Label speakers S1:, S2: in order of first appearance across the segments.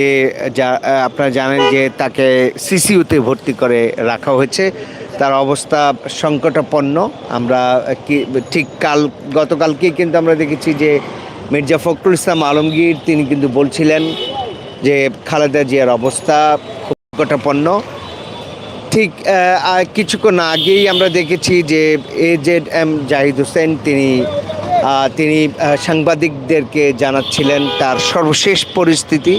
S1: যে আপনারা জানেন যে তাকে সিসিউতে ভর্তি করে রাখা হয়েছে। তার অবস্থা সংকটাপন্ন। আমরা কি, ঠিক কাল, গতকালকেই কিন্তু আমরা দেখেছি যে মির্জা ফখরুল ইসলাম আলমগীর, তিনি কিন্তু বলছিলেন যে খালেদা জিয়ার অবস্থা খুব সংকটাপন্ন। ঠিক কিছুক্ষণ আগেই আমরা দেখেছি যে A Z M Zahid Hossain, তিনি তিনি সাংবাদিকদেরকে জানাচ্ছিলেন তার সর্বশেষ পরিস্থিতি,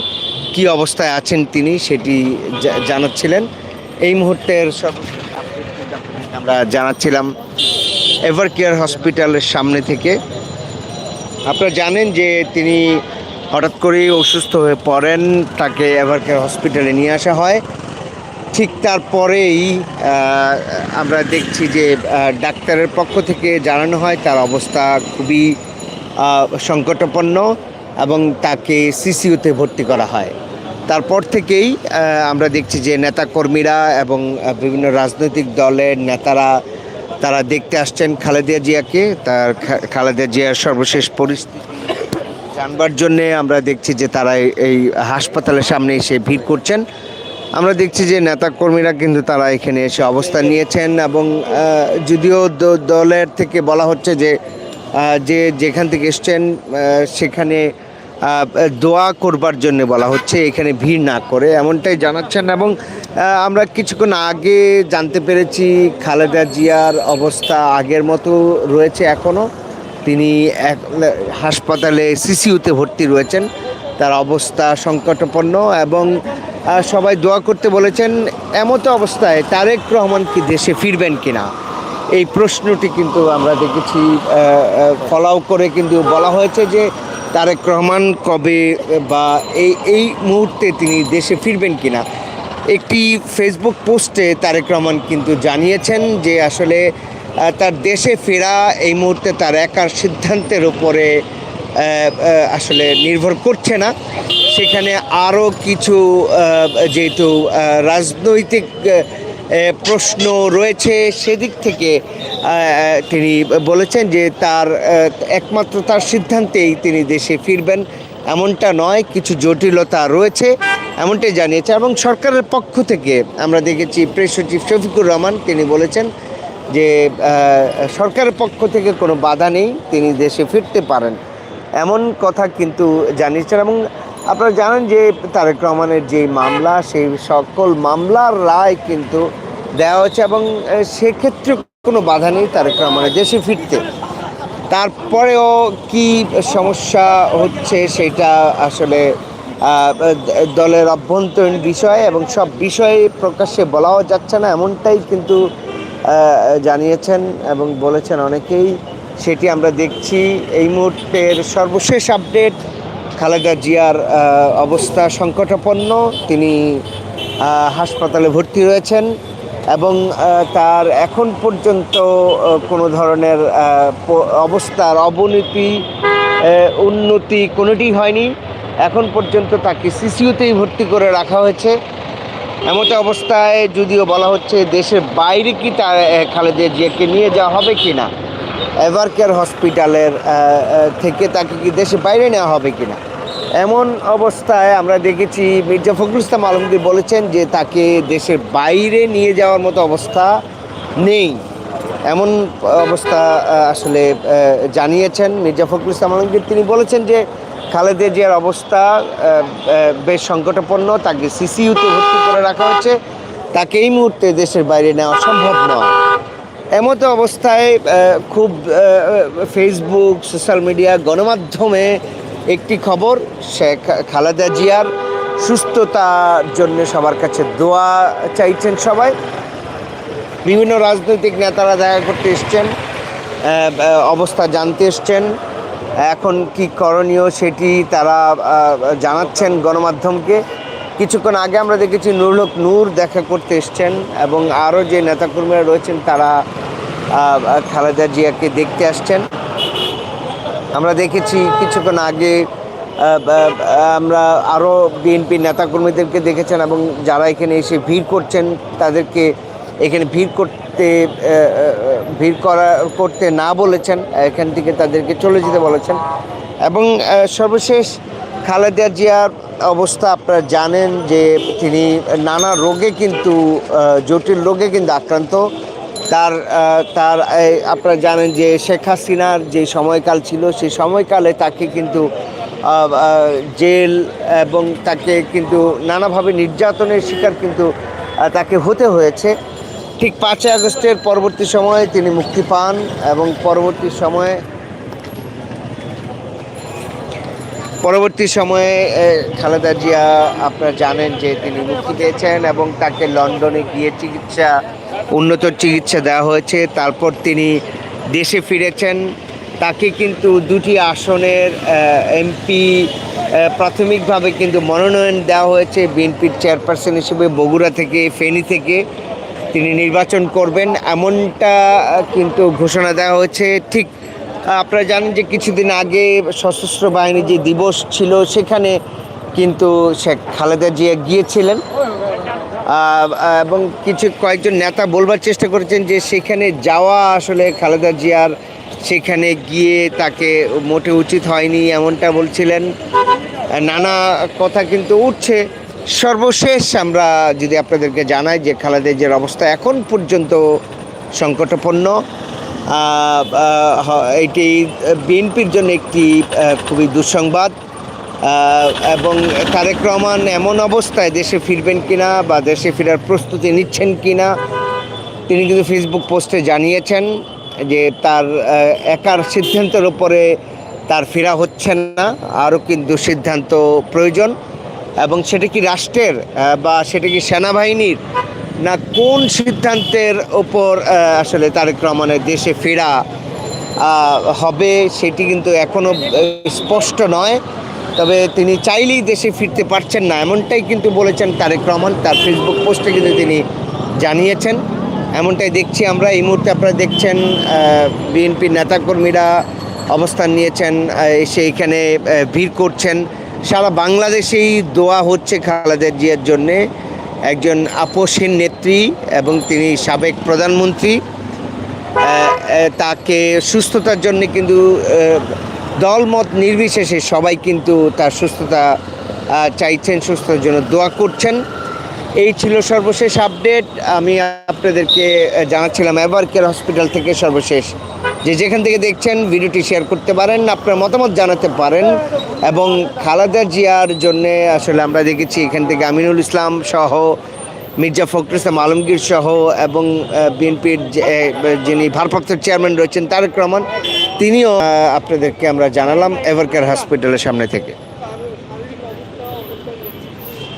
S1: কি অবস্থায় আছেন তিনি সেটি জানাচ্ছিলেন। এই মুহূর্তের আমরা জানাচ্ছিলাম এভার কেয়ার হসপিটালের সামনে থেকে। আপনারা জানেন যে তিনি হঠাৎ করেই অসুস্থ হয়ে পড়েন, তাকে এভার কেয়ার হসপিটালে নিয়ে আসা হয়। ঠিক তারপরেই আমরা দেখছি যে ডাক্তারের পক্ষ থেকে জানানো হয় তার অবস্থা খুবই সংকটাপন্ন এবং তাকে সিসিউতে ভর্তি করা হয়। তারপর থেকেই আমরা দেখছি যে নেতাকর্মীরা এবং বিভিন্ন রাজনৈতিক দলের নেতারা, তারা দেখতে আসছেন খালেদা জিয়াকে। তার খালেদা জিয়ার সর্বশেষ পরিস্থিতি জানবার জন্যে আমরা দেখছি যে তারা এই হাসপাতালের সামনে এসে ভিড় করছেন। আমরা দেখছি যে নেতাকর্মীরা কিন্তু তারা এখানে এসে অবস্থান নিয়েছেন এবং যদিও দলের থেকে বলা হচ্ছে যে যে যেখান থেকে এসছেন সেখানে দোয়া করবার জন্য বলা হচ্ছে, এখানে ভিড় না করে এমনটাই জানাচ্ছেন এবং আমরা কিছুক্ষণ আগে জানতে পেরেছি খালেদা জিয়ার অবস্থা আগের মতো রয়েছে এখনও তিনি এক, হাসপাতালে, সিসিউতে ভর্তি রয়েছেন। তার অবস্থা সংকটপন্ন এবং সবাই দোয়া করতে বলেছেন এমতো অবস্থায় তারেক রহমান কি দেশে ফিরবেন কিনা? এই প্রশ্নটি কিন্তু আমরা দেখেছি ফলাও করে কিন্তু বলা হয়েছে যে তারেক রহমান কবে বা এই এই মুহূর্তে তিনি দেশে ফিরবেন কিনা। একটি ফেসবুক পোস্টে তারেক রহমান কিন্তু জানিয়েছেন যে আসলে তার দেশে ফেরা এই মুহূর্তে তার একার সিদ্ধান্তের আহ, আসলে নির্ভর করছে না। সেখানে আরও কিছু যেহেতু রাজনৈতিক প্রশ্ন রয়েছে সেদিক থেকে তিনি বলেছেন যে তার একমাত্র তার সিদ্ধান্তেই তিনি দেশে ফিরবেন। এমনটা নয়, কিছু জটিলতা রয়েছে, এমনটাই জানিয়েছে। এবং সরকারের পক্ষ থেকে আমরা দেখেছি, প্রেস সচিব শফিকুর রহমান, তিনি বলেছেন যে সরকারের পক্ষ থেকে কোনো বাধা নেই, তিনি দেশে ফিরতে পারেন। এমন কথা কিন্তু জানিয়েছেন এবং আপনারা জানেন যে তারেক রহমানের যে মামলা, সেই সকল মামলার রায় কিন্তু দেওয়া হয়েছে এবং সেক্ষেত্রে কোনো বাধা নেই তারেক রহমানের দেশে ফিরতে। তারপরেও কি সমস্যা হচ্ছে সেটা আসলে দলের অভ্যন্তরীণ বিষয় এবং সব বিষয়ে প্রকাশ্যে বলাও যাচ্ছে না, এমনটাই কিন্তু জানিয়েছেন এবং বলেছেন অনেকেই। সেটি আমরা দেখছি। এই মুহূর্তের সর্বশেষ আপডেট, খালেদা জিয়ার অবস্থা সংকটাপন্ন। তিনি হাসপাতালে ভর্তি রয়েছেন এবং তার এখন পর্যন্ত কোনো ধরনের অবস্থার অবনতি উন্নতি কোনোটি হয়নি। এখন পর্যন্ত তাকে সিসিউতেই ভর্তি করে রাখা হয়েছে। এমতো অবস্থায় যদিও বলা হচ্ছে দেশের বাইরে কি তার খালেদা জিয়াকে নিয়ে যাওয়া হবে কি না এভারকেয়ার হসপিটালের থেকে তাকে কি দেশে বাইরে নেওয়া হবে কি না এমন অবস্থায় আমরা দেখেছি মির্জা ফখরুল ইসলাম আলমগীর বলেছেন যে তাকে দেশের বাইরে নিয়ে যাওয়ার মতো অবস্থা নেই। এমন অবস্থা আসলে জানিয়েছেন মির্জা ফখরুল ইসলাম আলমগীর। তিনি বলেছেন যে খালেদা জিয়ার অবস্থা বেশ সংকটাপন্ন তাকে সিসিইউতে ভর্তি করে রাখা হচ্ছে তাকে এই মুহূর্তে দেশের বাইরে নেওয়া সম্ভব নয়। এমতো অবস্থায় খুব ফেসবুক সোশ্যাল মিডিয়া গণমাধ্যমে একটি খবর শেখ খালেদা জিয়ার সুস্থতার জন্য সবার কাছে দোয়া চাইছেন সবাই। বিভিন্ন রাজনৈতিক নেতারা দেখা করতে এসছেন অবস্থা জানতে এসছেন। এখন কি করণীয় সেটি তারা জানাচ্ছেন গণমাধ্যমকে। কিছুক্ষণ আগে আমরা দেখেছি নুরুল হক নূর দেখা করতে এসছেন এবং আরও যে নেতাকর্মীরা রয়েছেন তারা খালেদা জিয়াকে দেখতে আসছেন। আমরা দেখেছি কিছুক্ষণ আগে আমরা আরও বিএনপি নেতাকর্মীদেরকে দেখেছেন এবং যারা এখানে এসে ভিড় করছেন, তাদেরকে এখানে ভিড় করতে ভিড় করা, করতে না বলেছেন, এখান থেকে তাদেরকে চলে যেতে বলেছেন। এবং সর্বশেষ খালেদা জিয়ার অবস্থা আপনারা জানেন যে তিনি নানা রোগে কিন্তু জটিল রোগে কিন্তু আক্রান্ত। তার তার আপনারা জানেন যে শেখ হাসিনার যে সময়কাল ছিল, সেই সময়কালে তাকে কিন্তু জেল এবং তাকে কিন্তু নানাভাবে নির্যাতনের শিকার কিন্তু তাকে হতে হয়েছে। ঠিক পাঁচই আগস্টের পরবর্তী সময়ে তিনি মুক্তি পান এবং পরবর্তী সময়ে পরবর্তী সময়ে খালেদা জিয়া, আপনারা জানেন যে তিনি মুক্তি পেয়েছেন এবং তাকে লন্ডনে গিয়ে চিকিৎসা উন্নত চিকিৎসা দেওয়া হয়েছে, তারপর তিনি দেশে ফিরেছেন। তাকে কিন্তু দুটি আসনের এমপি প্রাথমিকভাবে কিন্তু মনোনয়ন দেওয়া হয়েছে বিএনপির চেয়ারপারসন হিসেবে বগুড়া থেকে, ফেনী থেকে। তিনি নির্বাচন করবেন, এমনটা কিন্তু ঘোষণা দেওয়া হয়েছে। ঠিক, আপনারা জানেন যে কিছুদিন আগে সশস্ত্র বাহিনী যে দিবস ছিল, সেখানে কিন্তু শেখ খালেদা জিয়া গিয়েছিলেন। এবং কিছু কয়েকজন নেতা বলবার চেষ্টা করেছেন যে সেখানে যাওয়া আসলে খালেদা জিয়ার সেখানে গিয়ে তাকে মোটে উচিত হয়নি, এমনটা বলছিলেন। নানা কথা কিন্তু উঠছে। সর্বশেষ আমরা যদি আপনাদেরকে জানাই যে খালেদা জিয়ার অবস্থা এখন পর্যন্ত হ- এটি বিএনপির জন্য একটি খুবই দুঃসংবাদ। এবং তারেক রহমান এমন অবস্থায় দেশে ফিরবেন কিনা বা দেশে ফেরার প্রস্তুতি নিচ্ছেন কিনা, তিনি কিন্তু ফেসবুক পোস্টে জানিয়েছেন যে তার একার সিদ্ধান্তের উপরে তার ফেরা হচ্ছে না, আরও কিন্তু সিদ্ধান্ত প্রয়োজন। এবং সেটা কি রাষ্ট্রের বা সেটা কি সেনাবাহিনীর, না কোন সিদ্ধান্তের ওপর আসলে তারেক রহমানের দেশে ফেরা হবে সেটি কিন্তু এখনও স্পষ্ট নয়। তবে তিনি চাইলেই দেশে ফিরতে পারছেন না, এমনটাই কিন্তু বলেছেন তারেক রহমান। তার ফেসবুক পোস্টে কিন্তু তিনি জানিয়েছেন। এমনটাই দেখছি আমরা। এই মুহূর্তে আপনারা দেখছেন বিএনপির নেতাকর্মীরা অবস্থান নিয়েছেন এখানে ভিড় করছেন। সারা বাংলাদেশেই দোয়া হচ্ছে খালেদা জিয়ার জন্যে। একজন আপোষহীন নেত্রী এবং তিনি সাবেক প্রধানমন্ত্রী। তাকে সুস্থতার জন্য কিন্তু দলমত নির্বিশেষে সবাই কিন্তু তার সুস্থতা চাইছেন, সুস্থতার জন্য দোয়া করছেন। এই ছিল সর্বশেষ আপডেট। আমি আপনাদেরকে জানাচ্ছিলাম এভার কেয়ার হসপিটাল থেকে সর্বশেষ। যে যেখান থেকে দেখছেন, ভিডিওটি শেয়ার করতে পারেন, আপনার মতামত জানাতে পারেন এবং খালেদা জিয়ার জন্য আসলে আমরা দেখেছি এখান থেকে আমিনুল ইসলাম সহ, মির্জা ফখরুল ইসলাম আলমগীর সহ এবং বিএনপির যিনি ভারপ্রাপ্ত চেয়ারম্যান রয়েছেন তারেক রহমান তিনিও আপনাদেরকে আমরা জানালাম এভারকেয়ার হসপিটালের সামনে থেকে।